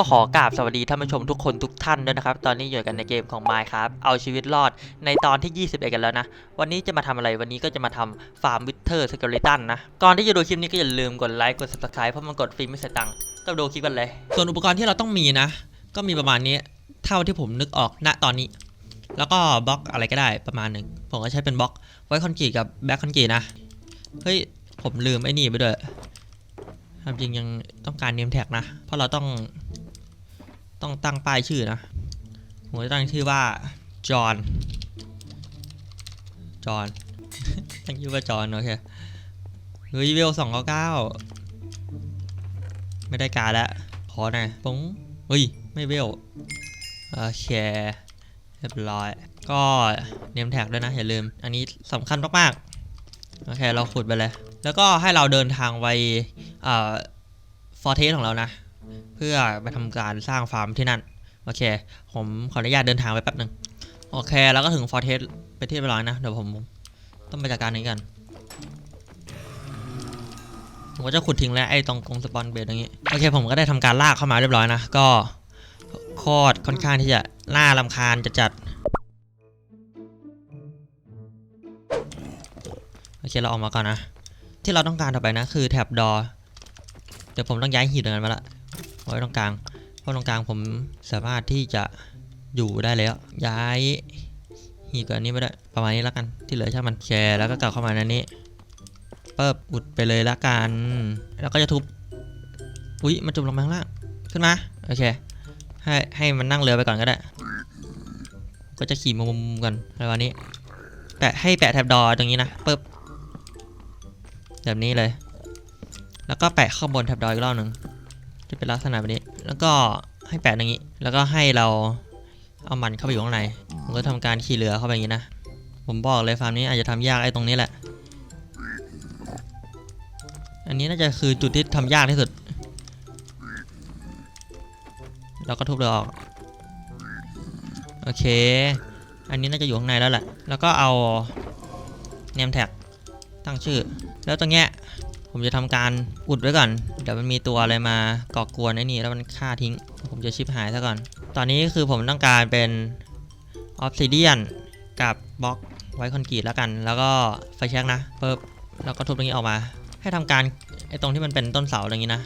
ก็ขอกราบสวัสดีท่านผู้ชมทุกคนทุกท่านด้วยนะครับ ตอนนี้อยู่กันในเกมของ Minecraft เอาชีวิตรอดในตอนที่ 21 กันแล้วนะ วันนี้จะมาทำอะไรวันนี้ก็จะมาทำฟาร์มวิเทอร์สเกเลตันนะ ก่อนที่จะดูคลิปนี้ก็อย่าลืมกดไลค์กด subscribe เพราะมันกดฟรีไม่เสียตังค์ก็ดูคลิปกันเลย ส่วนอุปกรณ์ที่เราต้องมีนะ ก็มีประมาณนี้เท่าที่ผมนึกออกณตอนนี้ แล้วก็บล็อกอะไรก็ได้ประมาณหนึ่งผมก็ใช้เป็นบล็อกไว้คอนกรีตกับแบ็คคอนกรีตนะเฮ้ยผมลืมไอ้นี่ไปด้วยจริงยังต้องการเนมแท็กนะเพราะเราต้อง ต้องตั้งป้ายชื่อนะผมจะตั้งชื่อว่าจอห์นจอห์นตั้งชื่อว่าจอห์นโอเคเฮ้ยเวลสองเก้าเก้าไม่ได้การแล้วขอหน่อยปุ้งเฮ้ย ไม่เวลโอเคเรียบร้อย ก็เนมแท็กด้วยนะ อย่าลืม อันนี้สำคัญมากๆ โอเค เราขุดไปเลย แล้วก็ให้เราเดินทางไปอ่อฟอร์เทสของเรานะ เพื่อไปทำการสร้างฟาร์มที่นั่น โอเค ผมขออนุญาตเดินทางไปแป๊บหนึ่งโอเค แล้วก็ถึงฟอร์เทสไปที่เรียบร้อยนะ เดี๋ยวผมต้องไปจัดการนี้กัน ผมก็จะขุดทิ้งแล้วไอ้ตรงกรงสปอนเบดตรงนี้ โอเค ผมก็ได้ทำการลากเข้ามาเรียบร้อยนะ ก็โคตรค่อนข้างที่จะน่าลำคาญจะจัดโอเค เราออกมาก่อนนะ ที่เราต้องการต่อไปนะ คือแท็บดอเดี๋ยวผมต้องย้ายหีบตรงนั้นมาละ ไว้ตรงกลาง เพราะตรงกลางผมสามารถที่จะอยู่ได้แล้ว ย้ายหีบกับอันนี้ไม่ได้ประมาณนี้แล้วกัน ที่เหลือช่างมันแชร์แล้วก็กลับเข้ามาในนี้เปิบอุดไปเลยละกัน แล้วก็จะทุบ อุ๊ยมันจุ่มลงมาข้างล่าง ขึ้นมา โอเค ให้ให้มันนั่งเรือไปก่อนก็ได้ ก็จะขี่มุมกันอะไรวันนี้ แปะให้แปะแถบดอตรงนี้นะเปิบแบบนี้เลย แล้วก็แปะข้างบนแถบดออีกรอบหนึ่ง จะเป็นลักษณะแบบนี้ แล้วก็ให้แปะอย่างนี้ แล้วก็ให้เราเอามันเข้าไปอยู่ข้างในผมก็ทำการขี่เรือเข้าไปอย่างนี้นะ ผมบอกเลยฟาร์มนี้อาจจะทำยากไอ้ตรงนี้แหละ อันนี้น่าจะคือจุดที่ทำยากที่สุดเราก็ทุบเรือออก โอเค อันนี้น่าจะอยู่ข้างในแล้วแหละ แล้วก็เอาเนมแท็กตั้งชื่อ แล้วตรงเนี้ย ผมจะทำการอุดไว้ก่อน เดี๋ยวมันมีตัวอะไรมาก่อกวนไอ้นี่แล้วมันฆ่าทิ้ง ผมจะชิปหายซะก่อน ตอนนี้คือผมต้องการเป็นออฟซิเดียนกับบล็อกไว้คอนกรีตแล้วกัน แล้วก็ไฟแช็กนะเพิ่มแล้วก็ทุบตรงนี้ออกมา ให้ทำการไอ้ตรงที่มันเป็นต้นเสาอย่างนี้นะ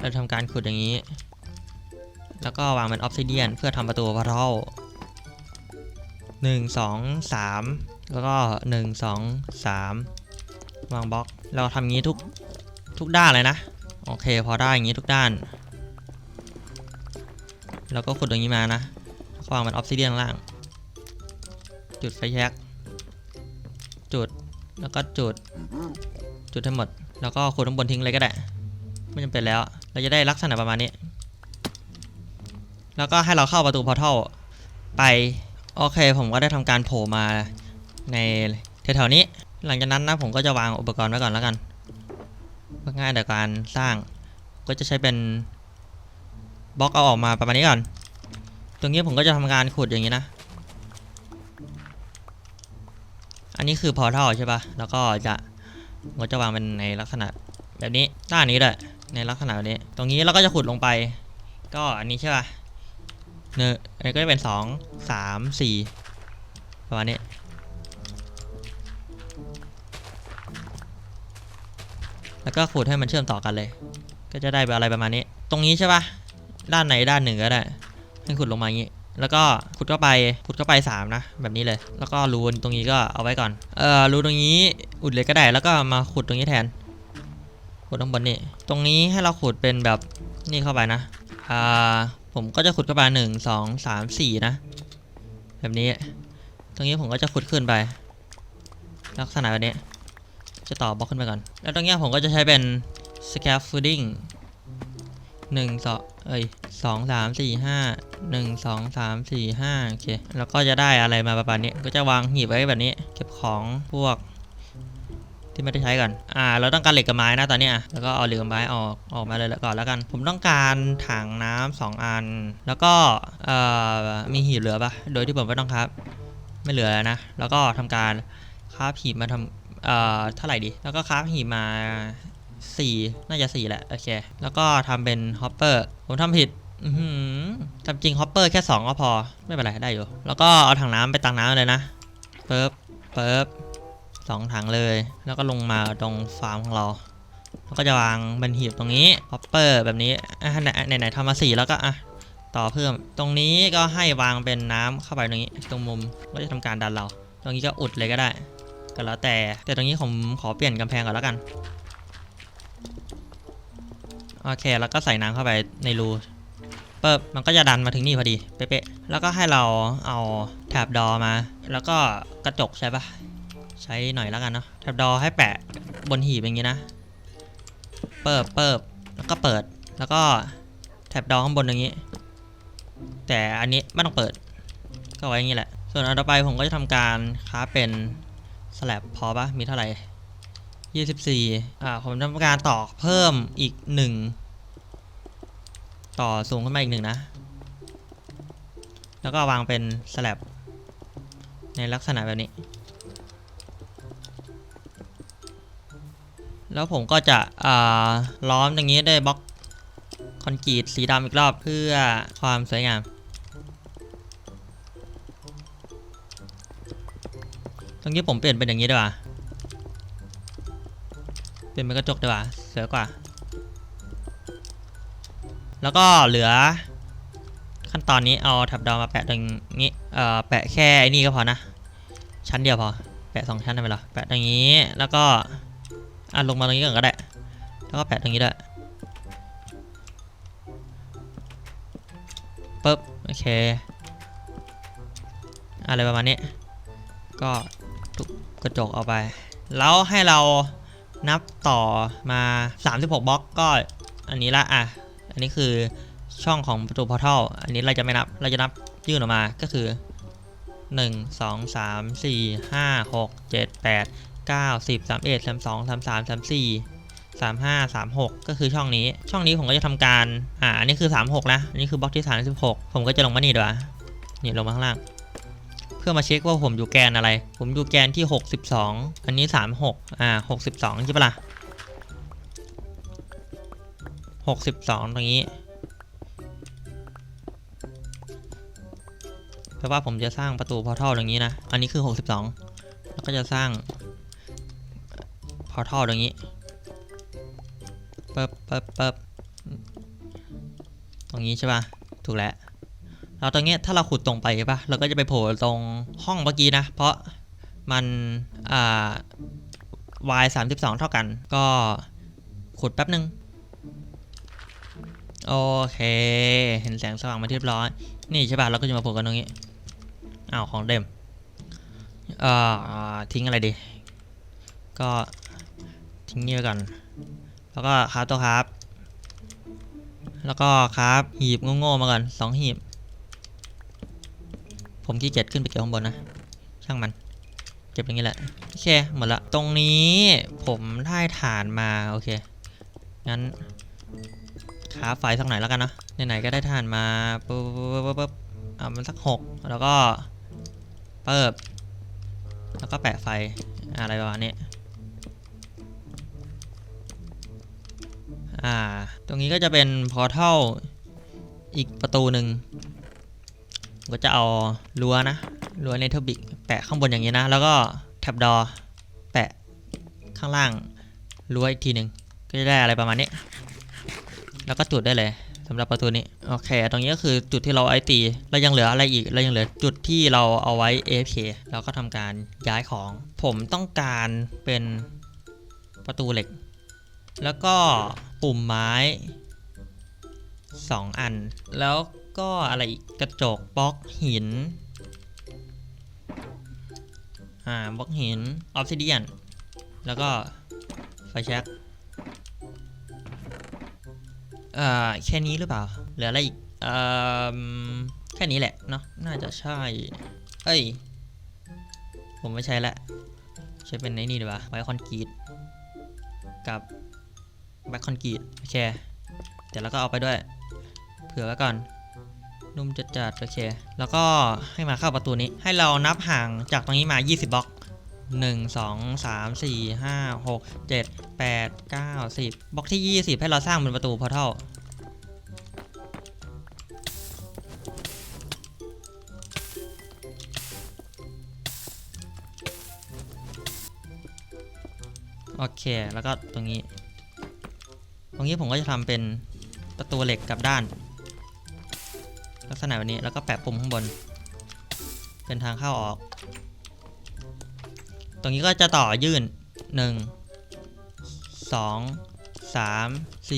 เราทำการขุดอย่างนี้ แล้วก็วางเป็นออฟซิเดียนเพื่อทำประตูพาร์ทัลหนึ่งสองสามแล้วก็หนึ่งสองสามวางบล็อกเราทำอย่างนี้ทุกทุกด้านเลยนะ โอเค พอได้อย่างนี้ทุกด้าน แล้วก็ขุดอย่างนี้มานะวก็วางเป็นออฟซิเดียนล่าง จุดไฟแช็กจุดแล้วก็จุด จุดทั้งหมด แล้วก็ขุดข้างบนทิ้งเลยก็ได้ ไม่จำเป็นแล้ว เราจะได้ลักษณะประมาณนี้ แล้วก็ให้เราเข้าประตูพอร์ทัลไป โอเค ผมก็ได้ทำการโผล่มาในแถวๆนี้ หลังจากนั้นนะผมก็จะวางอุปกรณ์ไว้ก่อนแล้วกันเพื่อง่ายต่อการสร้าง ก็จะใช้เป็นบล็อกเอาออกมาประมาณนี้ก่อน ตรงนี้ผมก็จะทำการขุดอย่างนี้นะ อันนี้คือพอทัลใช่ปะแล้วก็จะก็จะวางเป็นในลักษณะแบบนี้ด้านนี้เลยในลักษณะแบบนี้ ตรงนี้เราก็จะขุดลงไป ก็อันนี้ใช่ปะเนอะอันนี้ก็จะเป็นสองสามสี่ประมาณนี้ แล้วก็ขุดให้มันเชื่อมต่อกันเลย ก็จะได้แบบอะไรประมาณนี้ ตรงนี้ใช่ปะด้านไหนด้านหนึ่งก็ได้ให้ขุดลงมาอย่างนี้ แล้วก็ขุดเข้าไปขุดเข้าไปสามนะแบบนี้เลย แล้วก็รูตรงนี้ก็เอาไว้ก่อน เอ่อรูตรงนี้อุดเลยก็ได้ แล้วก็มาขุดตรงนี้แทน ขุดข้างบนนี่ตรงนี้ให้เราขุดเป็นแบบนี่เข้าไปนะ อ่า ผมก็จะขุดเข้าไปหนึ่งสองสามสี่นะ แบบนี้ ตรงนี้ผมก็จะขุดขึ้นไป ลักษณะแบบนี้ จะต่อบล็อกขึ้นไปก่อน แล้วตรงเนี้ยผมก็จะใช้เป็น scaffolding หนึ่งสองเอ้ยสองสามสี่ห้าหนึ่งสองสามสี่ห้าโอเค แล้วก็จะได้อะไรมาประมาณนี้ ก็จะวางหีบไว้แบบนี้ เก็บของพวก ที่ไม่ได้ใช้ก่อน อ่า เราต้องการเหล็กกับไม้นะตอนนี้ยแล้วก็เอาเหล็กกับไม้ออกออกมาเลยก่อนแล้วกัน ผมต้องการถังน้ำสองอัน แล้วก็เอ่อมีหีบเหลือปะโดยที่ผมไม่ต้องครับ ไม่เหลือแล้วนะ แล้วก็ทำการคราฟหีบมาทำ เอ่อเท่าไหร่ดี แล้วก็คราฟหีมาสี่น่าจะสี่แหละ โอเค แล้วก็ทำเป็นฮอปเปอร์ผมทำผิดทำจริงฮอปเปอร์แค่ 2 ก็พอ ไม่เป็นไรได้อยู่ แล้วก็เอาถังน้ำไปตักน้ำเลยนะเปิบเปิบสองถังเลย แล้วก็ลงมาตรงฟาร์มของเรา แล้วก็จะวางเป็นหีบตรงนี้ฮอปเปอร์แบบนี้อะไหนไหนไหนทำมาสี่แล้วก็อะต่อเพิ่ม ตรงนี้ก็ให้วางเป็นน้ำเข้าไปตรงนี้ ตรงมุมก็จะทำการดันเรา ตรงนี้ก็อุดเลยก็ได้ ก็แล้วแต่ แต่ตรงนี้ผมขอเปลี่ยนกำแพงก่อนแล้วกัน โอเค แล้วก็ใส่น้ำเข้าไปในรูเปิบมันก็จะดันมาถึงนี่พอดีเป๊ะๆแล้วก็ให้เราเอาแถบดอมา แล้วก็กระจกใช่ปะใช้หน่อยแล้วกันเนาะแถบดอให้แปะบนหีบอย่างนี้นะเปิบเปิบแล้วก็เปิด แล้วก็แถบดอข้างบนอย่างนี้ แต่อันนี้ไม่ต้องเปิด ก็ไว้อย่างนี้แหละ ส่วนอันต่อไปผมก็จะทำการค้าเป็น สแลบพอปะมีเท่าไหร่24อ่า ผมทำการต่อเพิ่มอีก1ต่อสูงขึ้นมาอีกหนึ่งนะ แล้วก็วางเป็นสแลบในลักษณะแบบนี้ แล้วผมก็จะอ่าล้อมตรงนี้ด้วยบล็อกคอนกรีตสีดำอีกรอบเพื่อความสวยงาม ตรงนี้ผมเปลี่ยนเป็นอย่างนี้ดีกว่าเปลี่ยนเป็นกระจกดีกว่าสวยกว่า แล้วก็เหลือ ขั้นตอนนี้เอาแท็บดาวมาแปะตรงนี้เอ่อแปะแค่ไอ้นี่ก็พอนะ ชั้นเดียวพอ แปะสองชั้นได้ไหมล่ะแปะตรงนี้แล้วก็อะลงมาตรงนี้ก่อนก็ได้ แล้วก็แปะตรงนี้ด้วยปึ๊บโอเค อะไรประมาณนี้ก็ กระจกเอาไป แล้วให้เรานับต่อมา 36บล็อกก็อันนี้ละอะ อันนี้คือช่องของประตูพอร์ทัลอันนี้เราจะไม่นับ เราจะนับยื่นออกมาก็คือ 1 2 3 4 5 6 7 8 9 10 31 32 33 34 35 36 ก็คือช่องนี้ ช่องนี้ผมก็จะทำการ อ่า อันนี้คือ 36 นะ อันนี้คือบล็อกที่ 36 ผมก็จะลงมานี่ด้วยนี่ลงมาข้างล่าง พื่อมาเช็คว่าผมอยู่แกนอะไร ผมอยู่แกนที่ 62 อันนี้ 36 อ่า 62 ใช่ปะล่ะ 62 ตรงนี้แปลว่าผมจะสร้างประตูพอร์ทัลตรงนี้นะ อันนี้คือ 62 แล้วก็จะสร้างพอร์ทัลตรงนี้ปึ๊บปึ๊บปึ๊บตรงนี้ใช่ปะถูกแล้ว เราตรงเนี้ยถ้าเราขุดตรงไปใช่ปะเราก็จะไปโผล่ตรงห้องเมื่อกี้นะ เพราะมันอ่า y 32 เท่ากัน ก็ขุดแป๊บนึง โอเค เห็นแสงสว่างมาเรียบร้อย นี่ใช่ปะเราก็จะมาโผล่กันตรงนี้อ้าวของเดิมเอ่อทิ้งอะไรดี ก็ทิ้งนี่ไว้ก่อน แล้วก็คราฟตัวคราฟแล้วก็คราฟหีบโง่ๆมาก่อนสองหีบ ผมขี้เกียจขึ้นไปเก็บข้างบนนะ ช่างมัน เก็บอย่างนี้แหละ โอเค หมดละ ตรงนี้ผมได้ฐานมา โอเค งั้นค้าไฟสักหน่อยแล้วกันเนะไหนๆก็ได้ฐานมา ปุ๊บปุ๊บปุ๊บปุ๊บเอามันสักหก แล้วก็ เปิบ แล้วก็แปะไฟ อะไรประมาณนี้อ่า ตรงนี้ก็จะเป็นพอร์ทัลอีกประตูหนึ่ง ก็จะเอารั้วนะรั้วเนเธอร์บิกแปะข้างบนอย่างนี้นะ แล้วก็แท็บดอแปะข้างล่างรั้วอีกทีหนึ่งก็จะได้อะไรประมาณนี้ แล้วก็จุดได้เลยสำหรับประตูนี้โอเค ตรงนี้ก็คือจุดที่เราไอตีเรายังเหลืออะไรอีกเรายังเหลือจุดที่เราเอาไว้ AFK เราก็ทำการย้ายของ ผมต้องการเป็นประตูเหล็ก แล้วก็ปุ่มไม้ 2 อัน แล้ว ก็อะไรกระจกบล็อกหิน อ่าบล็อกหินออฟซิเดียน แล้วก็ไฟแช็กเอ่อแค่นี้หรือเปล่า เหลืออะไรอีกเอ่อแค่นี้แหละเนาะน่าจะใช่ เอ้ย ผมไม่ใช้ละใช้เป็นไอ้นี่ดีกว่าไว้คอนกรีตกับแบ็คคอนกรีตโอเคเดี๋ยวเราก็เอาไปด้วย เผื่อไว้ก่อน นุ่มจัดจัดโอเค แล้วก็ให้มาเข้าประตูนี้ ให้เรานับห่างจากตรงนี้มา 20บล็อกหนึ่งสองสามสี่ห้าหกเจ็ดแปดเก้าสิบบล็อกที่ยี่สิบให้เราสร้างเป็นประตูพอเท่าโอเค แล้วก็ตรงนี้ ตรงนี้ผมก็จะทำเป็นประตูเหล็กกับด้าน ลักษณะแบบนี้แล้วก็แปะปุ่มข้างบน เป็นทางเข้าออก ตรงนี้ก็จะต่อยื่น 1 2 3 4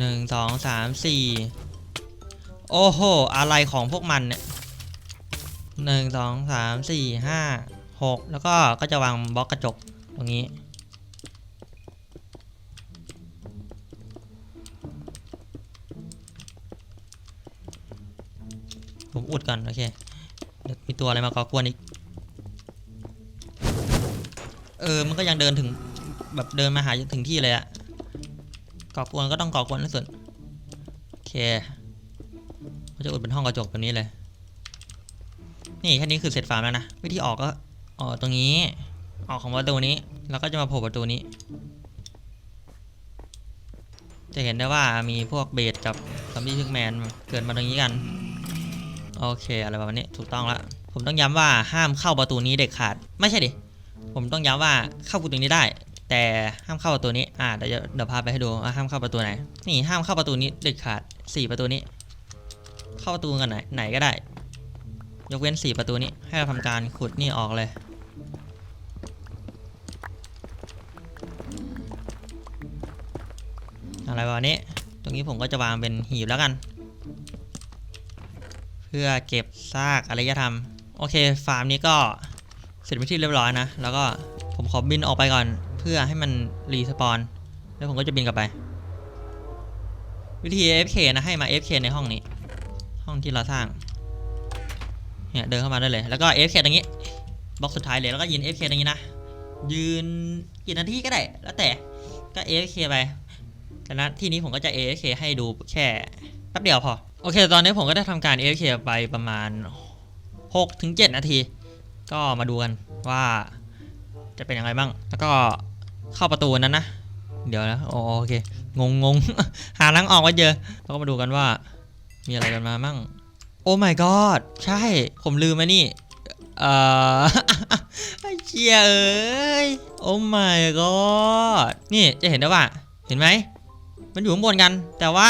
1 2 3 4โอ้โห อะไรของพวกมันเนี่ยหนึ่งสองสามสี่ห้าหกแล้วก็ก็จะวางบล็อกกระจกตรงนี้ ผมอุดก่อน โอเคเดี๋ยวมีตัวอะไรมาก่อกวนอีก เออ มันก็ยังเดินถึงแบบเดินมาหาถึงที่เลยอะก่อกวนก็ต้องก่อกวนที่สุดโอเคก็จะอุดเป็นห้องกระจกแบบนี้เลย นี่แค่นี้คือเสร็จฟาร์มแล้วนะ วิธีออกก็ออกตรงนี้ ออกของประตูนี้ แล้วก็จะมาโผล่ประตูนี้ จะเห็นได้ว่ามีพวกเบสกับซอมบี้พิกแมนเกิดมาตรงนี้กัน โอเคอะไรประมาณนี้ถูกต้องแล้วผมต้องย้ำว่าห้ามเข้าประตูนี้เด็ดขาด ไม่ใช่ดิผมต้องย้ำว่าเข้าประตูนี้ได้ แต่ห้ามเข้าประตูนี้อ่าเดี๋ยวเดี๋ยวพาไปให้ดูว่าห้ามเข้าประตูไหนนี่ห้ามเข้าประตูนี้เด็ดขาดสี่ประตูนี้ เข้าประตูกันไหนไหนก็ได้ ยกเว้นสี่ประตูนี้ให้เราทำการขุดนี่ออกเลยอะไรประมาณนี้ ตรงนี้ผมก็จะวางเป็นหีบแล้วกัน พื่อเก็บซากอารยธรรม โอเค ฟาร์มนี้ก็เสร็จเป็นที่เรียบร้อยนะ แล้วก็ผมขอบินออกไปก่อน เพื่อให้มันรีสปอน แล้วผมก็จะบินกลับไป วิธี AFK นะให้มา AFK ในห้องนี้ ห้องที่เราสร้าง เนี่ยเดินเข้ามาได้เลย แล้วก็ AFK ตรงนี้บล็อกสุดท้ายเลย แล้วก็ยืน AFK ตรงนี้นะ ยืนกี่นาทีก็ได้ แล้วแต่ ก็ AFK ไปแต่นะที่นี้ผมก็จะ AFK ให้ดูแค่แป๊บเดียวพอ โอเค ตอนนี้ผมก็ได้ทำการ AFK ไปประมาณ6ถึง7นาที ก็มาดูกันว่าจะเป็นยังไงบ้าง แล้วก็เข้าประตูนั้นนะ เดี๋ยวนะ โอโอเค งงงง หาทางออกไว้เจอแล้วก็มาดูกันว่า มีอะไรกันมามั่ง โอ้ my god ใช่ ผมลืมไปนี่ เอ่อไอ้เชียเอ้ย โอ้ my god นี่จะเห็นได้ว่า เห็นไหม มันอยู่ข้างบนกัน แต่ว่า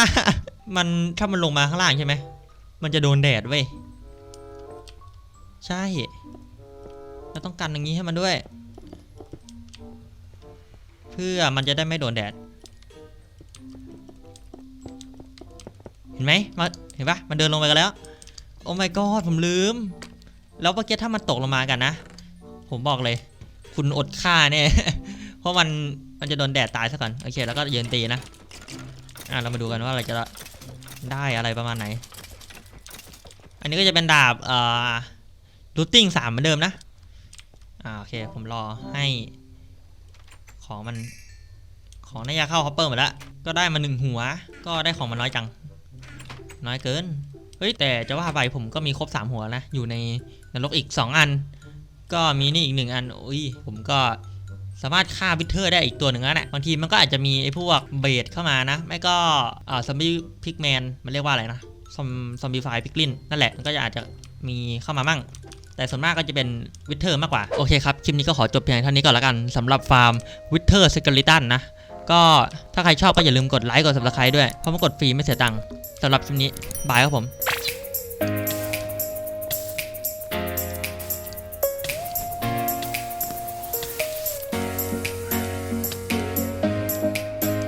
มันถ้ามันลงมาข้างล่างใช่ไหม มันจะโดนแดดเว้ย ใช่ เราต้องกันอย่างนี้ให้มันด้วย เพื่อมันจะได้ไม่โดนแดด เห็นไหมมาเห็นปะมันเดินลงไปกันแล้ว โอ้ my god ผมลืม แล้วเมื่อกี้ถ้ามันตกลงมากันนะ ผมบอกเลย คุณอดฆ่าเนี่ย เพราะมันมันจะโดนแดดตายซะก่อน โอเค แล้วก็ยืนตีนะ อะ เรามาดูกันว่าเราจะ ได้อะไรประมาณไหน อันนี้ก็จะเป็นดาบเอ่อรูทติ้งสามเหมือนเดิมนะ อ่าโอเคผมรอให้ของมันของน่าจะเข้าฮอปเปอร์หมดล้วก็ได้มาหนึ่งหัว ก็ได้ของมันน้อยจัง น้อยเกิน เฮ้ยแต่จะว่าไปผมก็มีครบ3หัวนะ อยู่ในนรกอีก2อัน ก็มีนี่อีกหนึ่งอัน อุ้ยผมก็ สามารถฆ่าวิเทอร์ได้อีกตัวหนึ่งแล้วแหละบางทีมันก็อาจจะมีไอ้พวกเบดเข้ามานะ ไม่ก็อ่าซอมบี้พิกแมนมันเรียกว่าอะไรนะซอมซอมบี้ไฟพิกลินนั่นแหละมันก็จะอาจจะมีเข้ามามั่ง แต่ส่วนมากก็จะเป็นวิเทอร์มากกว่า โอเคครับ คลิปนี้ก็ขอจบเพียงเท่านี้ก่อนละกันสำหรับฟาร์มวิเทอร์สเกลิตันนะ ก็ถ้าใครชอบก็อย่าลืมกดไลค์กด subscribe ด้วยเพราะมันกดฟรีไม่เสียตังค์สำหรับคลิปนี้บายครับผม